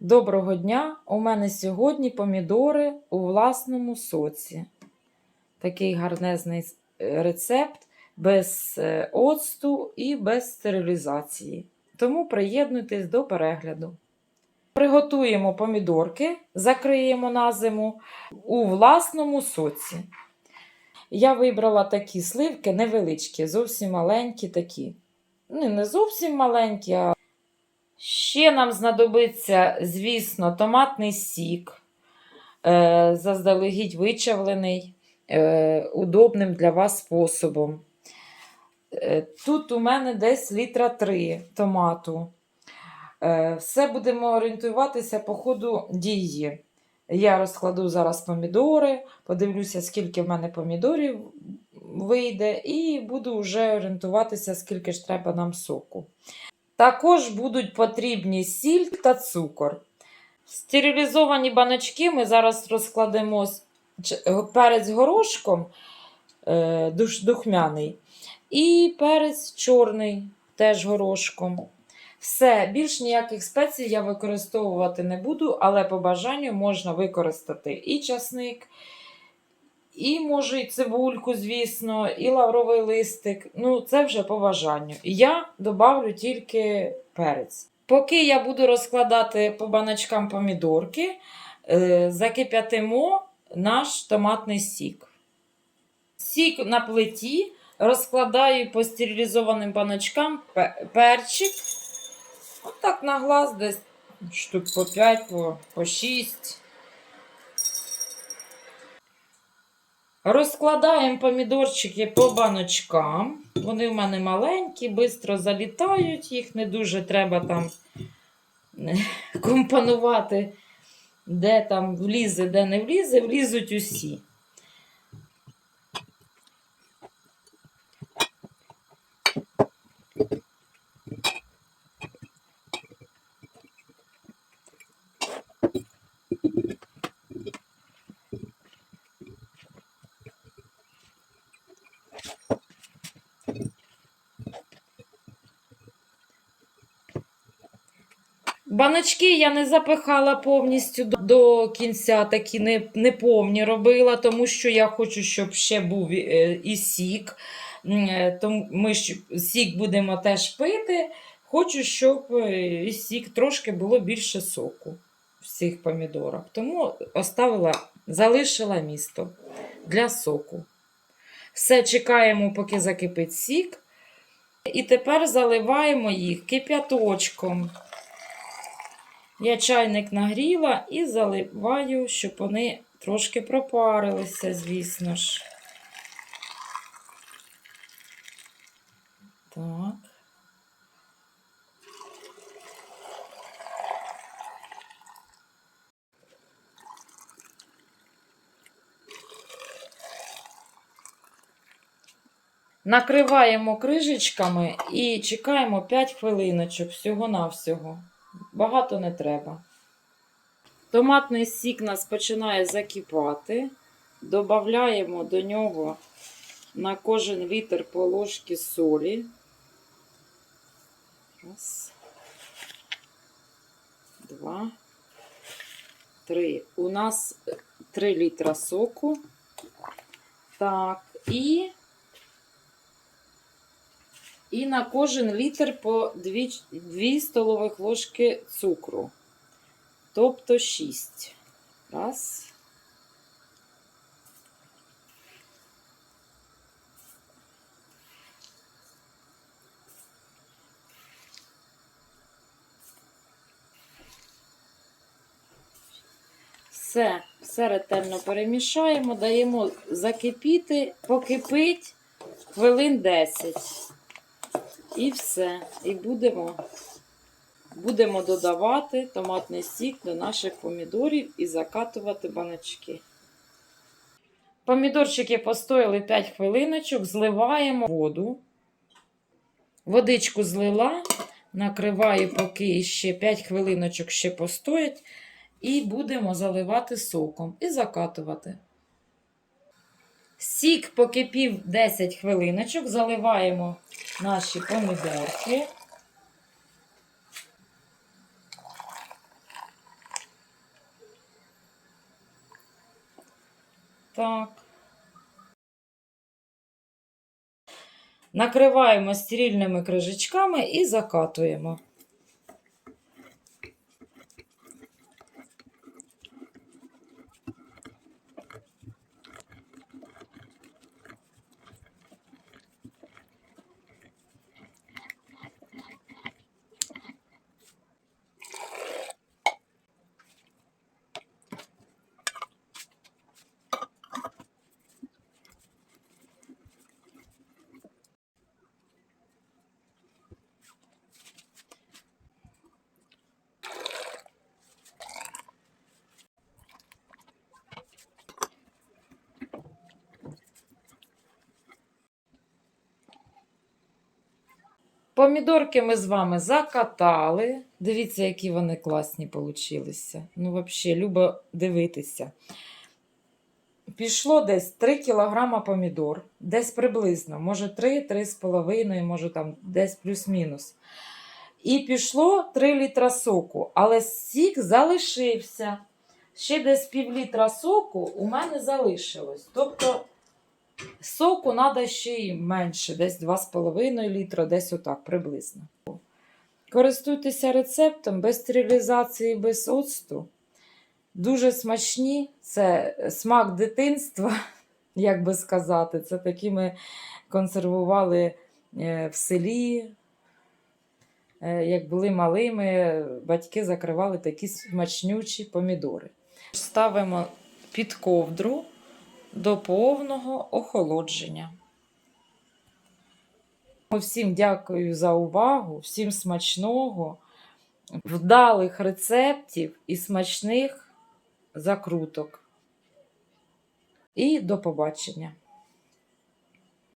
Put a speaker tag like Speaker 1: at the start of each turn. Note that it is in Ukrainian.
Speaker 1: Доброго дня! У мене сьогодні помідори у власному соці. Такий гарнезний е, рецепт без е, оцту і без стерилізації. Тому приєднуйтесь до перегляду. Приготуємо помідорки, закриємо на зиму у власному соці. Я вибрала такі сливки невеличкі, зовсім маленькі такі. Ну, не зовсім маленькі, а Ще нам знадобиться, звісно, томатний сік, е, заздалегідь вичавлений, е, удобним для вас способом. Е, Тут у мене десь літра 3 томату. Все будемо орієнтуватися по ходу дії. Я розкладу зараз помідори, подивлюся, скільки в мене помідорів вийде, і буду вже орієнтуватися, скільки ж треба нам соку. Також будуть потрібні сіль та цукор. Стерилізовані баночки ми зараз розкладемо перець горошком е, духмяний і перець чорний теж горошком. Все, більш ніяких спецій я використовувати не буду, але по бажанню можна використати і часник, і може і цибульку, звісно, і лавровий листик. Ну, це вже по бажанню. Я добавлю тільки перець. Поки я буду розкладати по баночкам помідорки, е, закип'ятимо наш томатний сік. Сік на плиті розкладаю по стерилізованим баночкам перчик. Отак на глаз десь штук по 5, по, по 6. Розкладаємо помідорчики по баночкам. Вони в мене маленькі, швидко залітають, їх не дуже треба там е, компонувати, де там влізе, де не влізе, влізуть усі. Баночки я не запихала повністю до, до кінця, такі не, неповні робила, тому що я хочу, щоб ще був е, і сік. Е, Тому ми сік будемо теж пити. Хочу, щоб е, і сік трошки було більше соку в цих помідорах. Тому оставила, залишила місто для соку. Все чекаємо, поки закипить сік. І тепер заливаємо їх кип'яточком. Я чайник нагріла і заливаю, щоб вони трошки пропарилися, звісно ж. Так. Накриваємо крижечками і чекаємо 5 хвилиночок всього-навсього. Багато не треба. Томатний сік нас починає закипати. Додаємо до нього на кожен літр по ложці солі. Раз. Два. Три. У нас 3 літра соку. Так, і і на кожен літр по 2, 2 столових ложки цукру. Тобто 6. Раз. Все, все ретельно перемішаємо, даємо закипіти, покипить хвилин 10. І все. І будемо, будемо додавати томатний сік до наших помідорів і закатувати баночки. Помідорчики постояли 5 хвилиночок, зливаємо воду. Водичку злила, накриваю, поки ще 5 хвилиночок ще постоять. І будемо заливати соком і закатувати. Сік покипів 10 хвилиночок, заливаємо наші помідорки. Так. Накриваємо стерильними крижечками і закатуємо. Помідорки ми з вами закатали. Дивіться, які вони класні получилися. Ну, взагалі, любо дивитися. Пішло десь 3 кг помідор, десь приблизно, може 3-3,5, може там десь плюс-мінус. І пішло 3 літра соку, але сік залишився. Ще десь пів літра соку у мене залишилось. Тобто соку треба ще й менше, десь 2,5 літра, десь отак приблизно. Користуйтеся рецептом без стерилізації, без оцту. Дуже смачні, це смак дитинства, як би сказати. Це такі ми консервували е, в селі. Е, Як були малими, батьки закривали такі смачнючі помідори. Ставимо під ковдру до повного охолодження. Всім дякую за увагу, всім смачного, вдалих рецептів і смачних закруток. І до побачення!